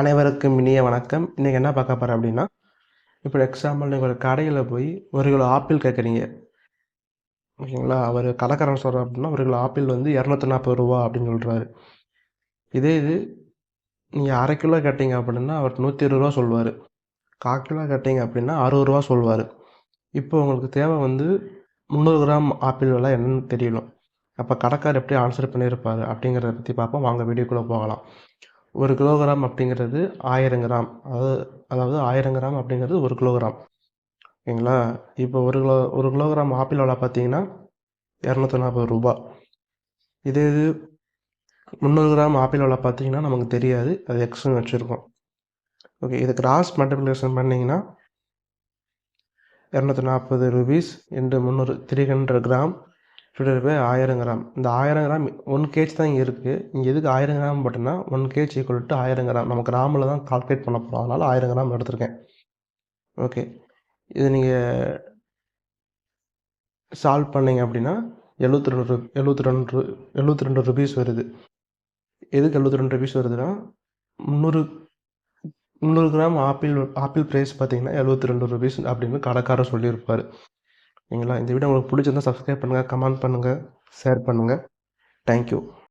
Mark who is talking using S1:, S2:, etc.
S1: அனைவருக்கும் இனிய வணக்கம். இன்றைக்கி என்ன பார்க்க போகிறேன் அப்படின்னா இப்போ எக்ஸாம்பிள் நீங்கள் ஒரு கடையில் போய் ஒரு கிலோ ஆப்பிள் கேட்குறீங்க ஓகேங்களா? அவர் கடைக்காரன் சொல்கிறார் அப்படின்னா ஒரு கிலோ ஆப்பிள் வந்து இரநூத்தி நாற்பது ரூபா அப்படின்னு சொல்கிறாரு இதே இது நீங்கள் அரை கிலோ கேட்டீங்க அப்படின்னா அவர் நூற்றி இருபது ரூபா சொல்லுவார். கால் கிலோ கேட்டீங்க அப்படின்னா அறுபது ரூபா சொல்லுவார். இப்போ உங்களுக்கு தேவை வந்து முந்நூறு கிராம் ஆப்பிள் விலை என்னன்னு தெரியணும். அப்போ கடைக்காரர் எப்படி ஆன்சர் பண்ணியிருப்பார் அப்படிங்கிறத பற்றி பார்ப்போம். வாங்க வீடியோக்குள்ளே போகலாம். ஒரு கிலோகிராம் அப்படிங்கிறது ஆயிரம் கிராம். அதாவது அதாவது ஆயிரம் கிராம் அப்படிங்கிறது ஒரு கிலோகிராம் ஓகேங்களா? இப்போ ஒரு கிலோ ஒரு கிலோகிராம் ஆப்பிள் விலை பார்த்தீங்கன்னா இரநூத்தி நாற்பது ரூபா. இதே இது முந்நூறு கிராம் ஆப்பிள் விலை பார்த்தீங்கன்னா நமக்கு தெரியாது. அது எக்ஸ்னு வச்சுருக்கோம். ஓகே இது கிராஸ் மல்டிப்ளிகேஷன் பண்ணிங்கன்னா இரநூத்தி நாற்பது ருபீஸ் என்று முந்நூறு three hundred gram divided by ஆயிரம் கிராம். இந்த ஆயிரம் கிராம் ஒன் கேஜ் தான் இங்கே இருக்குது இங்கே எதுக்கு ஆயிரம் கிராம் போட்டோன்னா ஒன் கேஜ் ஈக்குவல் டு ஆயிரம் கிராம். நம்ம கிராமில் தான் கால்குலேட் பண்ண போகிறோம் அதனால் ஆயிரம் கிராம் எடுத்திருக்கேன். ஓகே இது நீங்கள் சால்வ் பண்ணீங்க அப்படின்னா எழுபத்தி ரெண்டு எழுபத்தி ரெண்டு எழுபத்தி ரெண்டு ருபீஸ் வருது. எதுக்கு எழுபத்தி ரெண்டு ருபீஸ் வருதுன்னா முந்நூறு முந்நூறு கிராம் ஆப்பிள் ஆப்பிள் ப்ரைஸ் பார்த்தீங்கன்னா எழுபத்தி ரெண்டு ருபீஸ் அப்படின்னு கடைக்காரர் சொல்லியிருப்பார். ஓகேங்களா இந்த வீடியோ உங்களுக்கு பிடிச்சிருந்தா சப்ஸ்கிரைப் பண்ணுங்கள் கமெண்ட் பண்ணுங்கள் ஷேர் பண்ணுங்கள் தேங்க்யூ